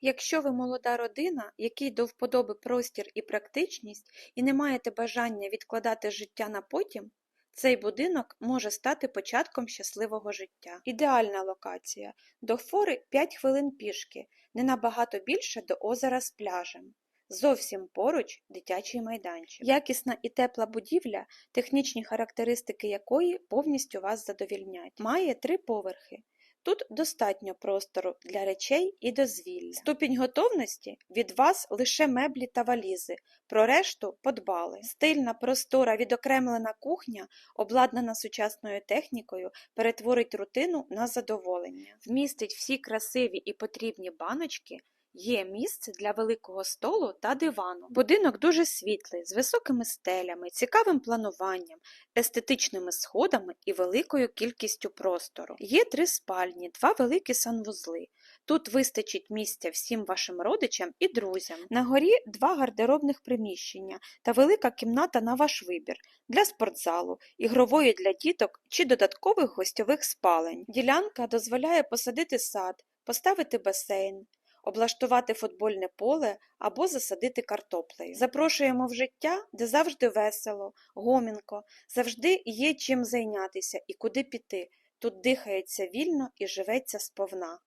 Якщо ви молода родина, якій до вподоби простір і практичність, і не маєте бажання відкладати життя на потім, цей будинок може стати початком щасливого життя. Ідеальна локація. До фори 5 хвилин пішки, не набагато більше до озера з пляжем. Зовсім поруч дитячий майданчик. Якісна і тепла будівля, технічні характеристики якої повністю вас задовільнять. Має три поверхи. Тут достатньо простору для речей і дозвілля. Ступінь готовності від вас лише меблі та валізи, про решту подбали. Стильна, простора, відокремлена кухня, обладнана сучасною технікою, перетворить рутину на задоволення. Вмістить всі красиві і потрібні баночки. Є місце для великого столу та дивану. Будинок дуже світлий, з високими стелями, цікавим плануванням, естетичними сходами і великою кількістю простору. Є три спальні, два великі санвузли. Тут вистачить місця всім вашим родичам і друзям. На горі два гардеробних приміщення та велика кімната на ваш вибір для спортзалу, ігрової для діток чи додаткових гостьових спалень. Ділянка дозволяє посадити сад, поставити басейн облаштувати футбольне поле або засадити картоплею. Запрошуємо в життя, де завжди весело, гомінко, завжди є чим зайнятися і куди піти. Тут дихається вільно і живеться сповна.